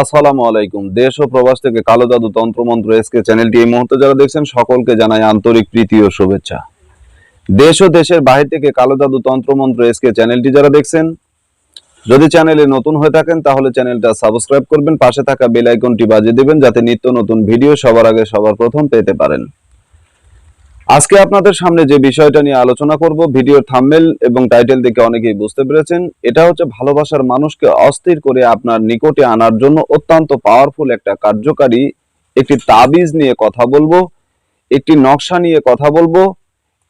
আসসালামু আলাইকুম। দেশ ও প্রবাস থেকে কালো জাদু তন্ত্রমন্ত্র এসকে চ্যানেলটি এই মুহূর্তে যারা দেখছেন, সকলকে জানাই আন্তরিক প্রীতি ও শুভেচ্ছা। দেশ ও দেশের বাহির থেকে কালো জাদু তন্ত্রমন্ত্র এসকে চ্যানেলটি যারা দেখছেন, যদি চ্যানেলে নতুন হয়ে থাকেন, তাহলে চ্যানেলটা সাবস্ক্রাইব করবেন, পাশে থাকা বেল আইকনটি বাজিয়ে দেবেন, যাতে নিত্য নতুন ভিডিও সবার আগে সবার প্রথম পেতে পারেন। আজকে আপনাদের সামনে যে বিষয়টা নিয়ে আলোচনা করব, ভিডিওর থাম্বেল এবং টাইটেল দেখে অনেকেই বুঝতে পেরেছেন, এটা হচ্ছে ভালোবাসার মানুষকে অস্থির করে আপনার নিকটে আনার জন্য অত্যন্ত পাওয়ারফুল একটা কার্যকারী একটি তাবিজ নিয়ে কথা বলব, একটি নকশা নিয়ে কথা বলব,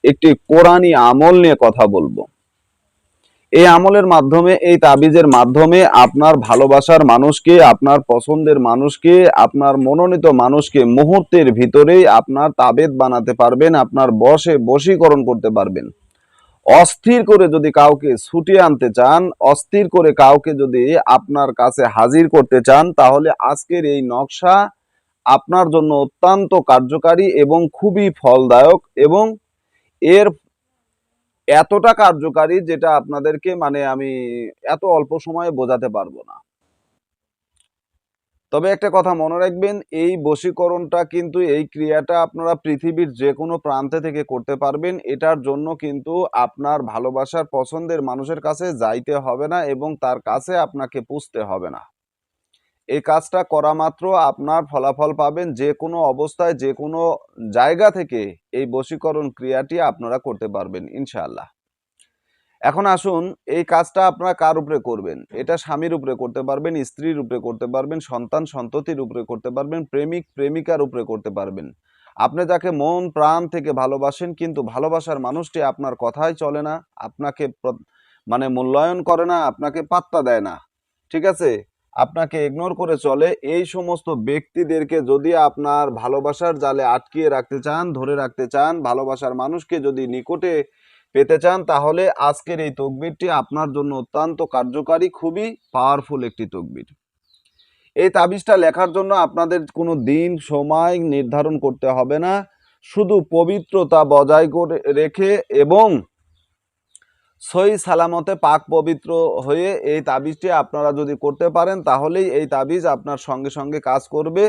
একটি কোরআনী আমল নিয়ে কথা বলব। এই আমলের মাধ্যমে, এই তাবিজের মাধ্যমে আপনার ভালোবাসার মানুষকে, আপনার পছন্দের মানুষকে, আপনার মনোনীত মানুষকে মুহূর্তের ভিতরেই আপনার তাবেদ বানাতে পারবেন, আপনার বসে বশীকরণ করতে পারবেন। অস্থির করে যদি কাউকে ছুটিয়ে আনতে চান, অস্থির করে কাউকে যদি আপনার কাছে হাজির করতে চান, তাহলে আজকের এই নকশা আপনার জন্য অত্যন্ত কার্যকারী এবং খুবই ফলদায়ক এবং এর এতটা কার্যকারী যেটা আপনাদেরকে মানে আমি এত অল্প সময়ে বোঝাতে পারব না। তবে একটা কথা মনে রাখবেন, এই বশীকরণটা কিন্তু এই ক্রিয়াটা আপনারা পৃথিবীর যে কোনো প্রান্তে থেকে করতে পারবেন। এটার জন্য কিন্তু আপনার ভালোবাসার পছন্দের মানুষের কাছে যাইতে হবে না এবং তার কাছে আপনাকে পুষতে হবে না। এই কাজটা করা মাত্র আপনার ফলাফল পাবেন যে কোনো অবস্থায়, যে কোনো জায়গা থেকে এই বশীকরণ ক্রিয়াটি আপনারা করতে পারবেন, ইনশাআল্লাহ। এখন আসুন, এই কাজটা আপনারা কার উপরে করবেন? এটা স্বামীর উপরে করতে পারবেন, স্ত্রীর উপরে করতে পারবেন, সন্তান সন্ততির উপরে করতে পারবেন, প্রেমিক, প্রেমিকার উপরে করতে পারবেন। আপনি যাকে মন, প্রাণ থেকে ভালোবাসেন কিন্তু ভালোবাসার মানুষটি আপনার কথাই চলে না, আপনাকে মানে মূল্যায়ন করে না, আপনাকে পাত্তা দেয় না। ঠিক আছে? আপনাকে ইগনোর করে চলে। এই সমস্ত ব্যক্তিদেরকে যদি আপনার ভালোবাসার জালে আটকিয়ে রাখতে চান, ধরে রাখতে চান, ভালোবাসার মানুষকে যদি নিকটে পেতে চান, তাহলে আজকের এই তকবিরটি আপনার জন্য অত্যন্ত কার্যকারী, খুবই পাওয়ারফুল একটি তকবির। এই তাবিজটা লেখার জন্য আপনাদের কোনো দিন সময় নির্ধারণ করতে হবে না। শুধু পবিত্রতা বজায় করে রেখে এবং সই সালামতে পাক পবিত্র হয়ে এই তাবিজটি আপনারা যদি করতে পারেন, তাহলেই এই তাবিজ আপনার সঙ্গে সঙ্গে কাজ করবে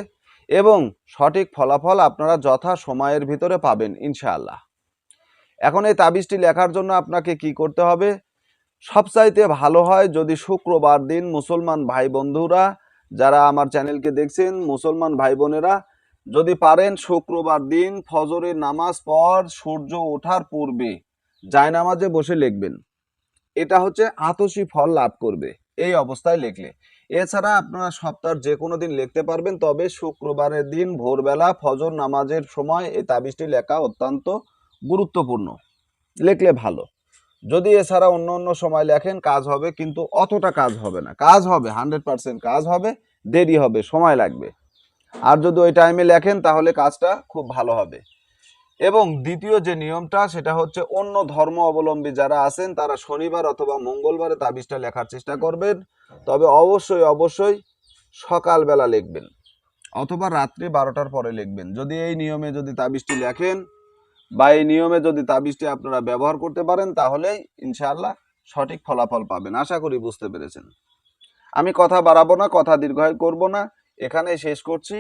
এবং সঠিক ফলাফল আপনারা যথা সময়ের ভিতরে পাবেন, ইনশাআল্লাহ। এখন এই তাবিজটি লেখার জন্য আপনাকে কি করতে হবে? সবচাইতে ভালো হয় যদি শুক্রবার দিন মুসলমান ভাই বন্ধুরা যারা আমার চ্যানেলকে দেখছেন, মুসলমান ভাই বোনেরা যদি পারেন শুক্রবার দিন ফজরের নামাজ পর সূর্য ওঠার পূর্বে জায়নামাজে বসে লিখবেন। এটা হচ্ছে আতসী ফল লাভ করবে, এই অবস্থায় লিখলে। এছাড়া আপনারা সপ্তাহের যে কোনো দিন লিখতে পারবেন, তবে শুক্রবারের দিন ভোরবেলা ফজর নামাজের সময় এই তাবিজটি লেখা অত্যন্ত গুরুত্বপূর্ণ। লিখলে ভালো। যদি এছাড়া অন্য অন্য সময় লেখেন, কাজ হবে, কিন্তু অতটা কাজ হবে না। কাজ হবে, হান্ড্রেড পার্সেন্ট কাজ হবে, দেরি হবে, সময় লাগবে। আর যদি ওই টাইমে লেখেন, তাহলে কাজটা খুব ভালো হবে। এবং দ্বিতীয় যে নিয়মটা, সেটা হচ্ছে অন্য ধর্ম অবলম্বী যারা আছেন, তারা শনিবার অথবা মঙ্গলবারে তাবিজটা লেখার চেষ্টা করবেন। তবে অবশ্যই অবশ্যই সকালবেলা লিখবেন অথবা রাত্রি বারোটার পরে লিখবেন। যদি এই নিয়মে যদি তাবিজটি লেখেন বা এই নিয়মে যদি তাবিজটি আপনারা ব্যবহার করতে পারেন, তাহলেই ইনশাআল্লাহ সঠিক ফলাফল পাবেন। আশা করি বুঝতে পেরেছেন। আমি কথা বাড়াবো না, কথা দীর্ঘায়ু করব না। এখানেই শেষ করছি।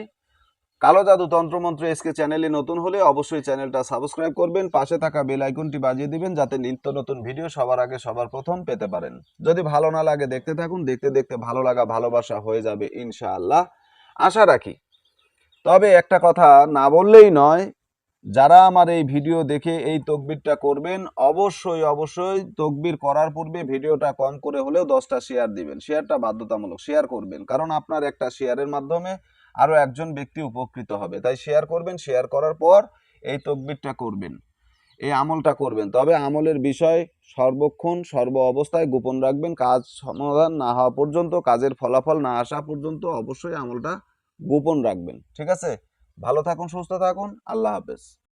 কালো জাদু তন্ত্রমন্ত্র এসকে চ্যানেলে নতুন হলে অবশ্যই চ্যানেলটা সাবস্ক্রাইব করবেন, পাশে থাকা বেল আইকনটি বাজিয়ে দিবেন যাতে নিত্য নতুন ভিডিও সবার আগে, সবার প্রথম পেতে পারেন। যদি ভালো না লাগে দেখতে থাকুন, দেখতে দেখতে ভালো লাগা, ভালোবাসা হয়ে যাবে ইনশাআল্লাহ। আশা রাখি। তবে একটা কথা না বললেই নয়, যারা আমার এই ভিডিও দেখে এই তকবিরটা করবেন, অবশ্যই অবশ্যই তকবির করার পূর্বে ভিডিওটা কম করে হলেও দশটা শেয়ার দিবেন। শেয়ারটা বাধ্যতামূলক শেয়ার করবেন। কারণ আপনার একটা শেয়ারের মাধ্যমে আরও একজন ব্যক্তি উপকৃত হবে। তাই শেয়ার করবেন শেয়ার করার পর এই তকবিরটা করবেন, এই আমলটা করবেন। তবে আমলের বিষয় সর্বক্ষণ, সর্ব অবস্থায় গোপন রাখবেন। কাজ সমাধান না হওয়া পর্যন্ত, কাজের ফলাফল না আসা পর্যন্ত অবশ্যই আমলটা গোপন রাখবেন। ঠিক আছে? ভালো থাকুন, সুস্থ থাকুন। আল্লাহ হাফেজ।